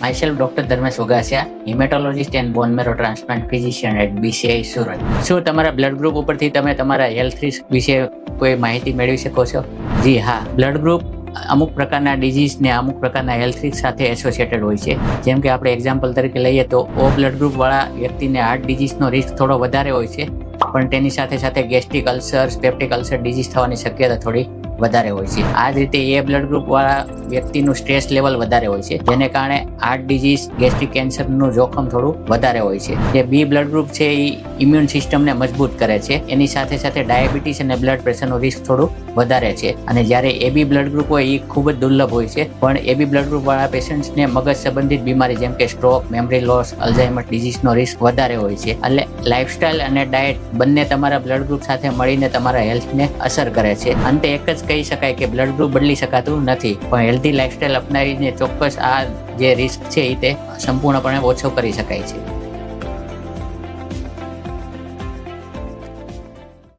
Myself doctor Dharmesh Vagasiya haematologist and bone marrow transplant physician at BCI Surat શું તમારા blood group ઉપરથી તમે તમારા હેલ્થ રિસ્ક વિશે કોઈ માહિતી મેળવી શકો છો? જી હા બ્લડ ગ્રુપ અમુક પ્રકારના ડિઝીઝ ને અમુક પ્રકારના હેલ્થ રિસ્ક સાથે એસોસિએટેડ હોય છે. જેમ કે આપણે એક્ઝામ્પલ તરીકે લઈએ તો ઓ બ્લડ ગ્રુપવાળા વ્યક્તિને હાર્ટ ડિઝીઝનો રિસ્ક થોડો વધારે હોય છે, પણ તેની સાથે સાથે gastric ulcer peptic ulcer disease થવાની શક્યતા થોડી વધારે હોય છે. આ જ રીતે એ બ્લડ ગ્રુપ વાળા વ્યક્તિનું સ્ટ્રેસ લેવલ વધારે હોય છે. જેને કારણે હાર્ટ ડિઝીઝ ગેસ્ટ્રિક કેન્સરનું જોખમ થોડું વધારે હોય છે. જે બી બ્લડ ગ્રુપ છે એ ઇમ્યુન સિસ્ટમને મજબૂત કરે છે. એની સાથે સાથે ડાયાબિટીસ અને બ્લડ પ્રેશરનું રિસ્ક થોડું વધારે છે. અને જ્યારે એબી બ્લડ ગ્રુપ હોય, એ ખૂબ જ દુર્લભ હોય છે. પણ એબી બ્લડ ગ્રુપ વાળા પેશન્ટ્સને મગજ સંબંધિત બીમારી જેમ કે સ્ટ્રોક મેમરી લોસ અલ્ઝાઇમર ડિઝીઝનો રિસ્ક વધારે હોય છે. એટલે લાઇફસ્ટાઇલ અને ડાયટ બંને તમારા બ્લડ ગ્રુપ સાથે મળીને તમારા હેલ્થને અસર કરે છે. અંતે એક જ કહી શકાય કે બ્લડ ગ્રુપ બદલી શકાતું નથી. પણ હેલ્ધી લાઇફસ્ટાઇલ અપનાવીને ચોક્કસ આ જે રિસ્ક છે એ તે સંપૂર્ણપણે ઓછો કરી શકાય છે.